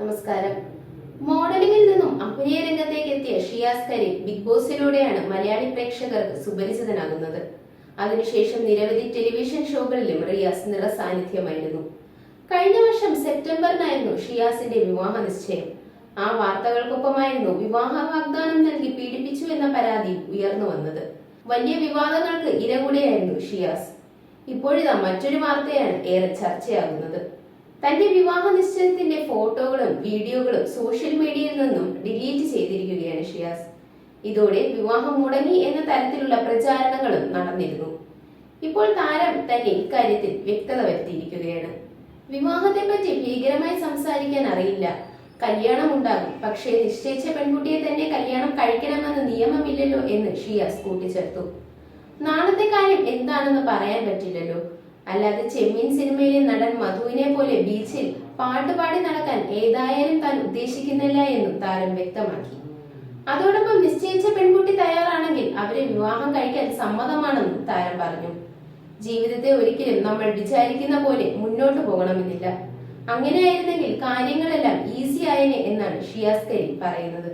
നമസ്കാരം. മോഡലിംഗിൽ നിന്നും അഭിനയ രംഗത്തേക്ക് എത്തിയ ഷിയാസ് കരീം ബിഗ് ബോസിലൂടെയാണ് മലയാളി പ്രേക്ഷകർക്ക് സുപരിചിതനാകുന്നത്. അതിനുശേഷം നിരവധി ടെലിവിഷൻ ഷോകളിലും റിയാസ് നിറ സാന്നിധ്യമായിരുന്നു. കഴിഞ്ഞ വർഷം സെപ്റ്റംബറിനായിരുന്നു ഷിയാസിന്റെ വിവാഹ നിശ്ചയം ആ വാർത്തകൾക്കൊപ്പമായിരുന്നു വിവാഹ വാഗ്ദാനം നൽകി പീഡിപ്പിച്ചു എന്ന പരാതി ഉയർന്നു വന്നത്. വലിയ വിവാദങ്ങൾക്ക് ഇരകൂടെയായിരുന്നു ഷിയാസ്. ഇപ്പോഴിതാ മറ്റൊരു വാർത്തയാണ് ഏറെ ചർച്ചയാകുന്നത്. തന്റെ വിവാഹ നിശ്ചയത്തിന്റെ ഫോട്ടോകളും വീഡിയോകളും സോഷ്യൽ മീഡിയയിൽ നിന്നും ഡിലീറ്റ് ചെയ്തിരിക്കുകയാണ് ഷിയാസ്. ഇതോടെ വിവാഹം മുടങ്ങി എന്ന തരത്തിലുള്ള പ്രചാരണങ്ങളും നടന്നിരുന്നു. ഇപ്പോൾ താരം തന്നെ ഇക്കാര്യത്തിൽ വ്യക്തത വരുത്തിയിരിക്കുകയാണ്. വിവാഹത്തെ പറ്റി ഭീകരമായി സംസാരിക്കാൻ അറിയില്ല. കല്യാണം ഉണ്ടാകും. പക്ഷേ നിശ്ചയിച്ച പെൺകുട്ടിയെ തന്നെ കല്യാണം കഴിക്കണമെന്ന നിയമമില്ലല്ലോ എന്ന് ഷിയാസ് കൂട്ടിച്ചേർത്തു. നാളത്തെ കാര്യം എന്താണെന്ന് പറയാൻ പറ്റില്ലല്ലോ. അല്ലാതെ ചെമ്മീൻ സിനിമയിലെ നടൻ മധുവിനെ പോലെ ബീച്ചിൽ പാട്ടുപാടി നടക്കാൻ ഏതായാലും താൻ ഉദ്ദേശിക്കുന്നില്ല എന്നും താരം വ്യക്തമാക്കി. അതോടൊപ്പം നിശ്ചയിച്ച പെൺകുട്ടി തയ്യാറാണെങ്കിൽ അവരെ വിവാഹം കഴിക്കാൻ സമ്മതമാണെന്നും താരം പറഞ്ഞു. ജീവിതത്തെ ഒരിക്കലും നമ്മൾ വിചാരിക്കുന്ന പോലെ മുന്നോട്ട് പോകണമെന്നില്ല. അങ്ങനെയായിരുന്നെങ്കിൽ കാര്യങ്ങളെല്ലാം ഈസി ആയനെ എന്നാണ് ഷിയാസ് കരീം പറയുന്നത്.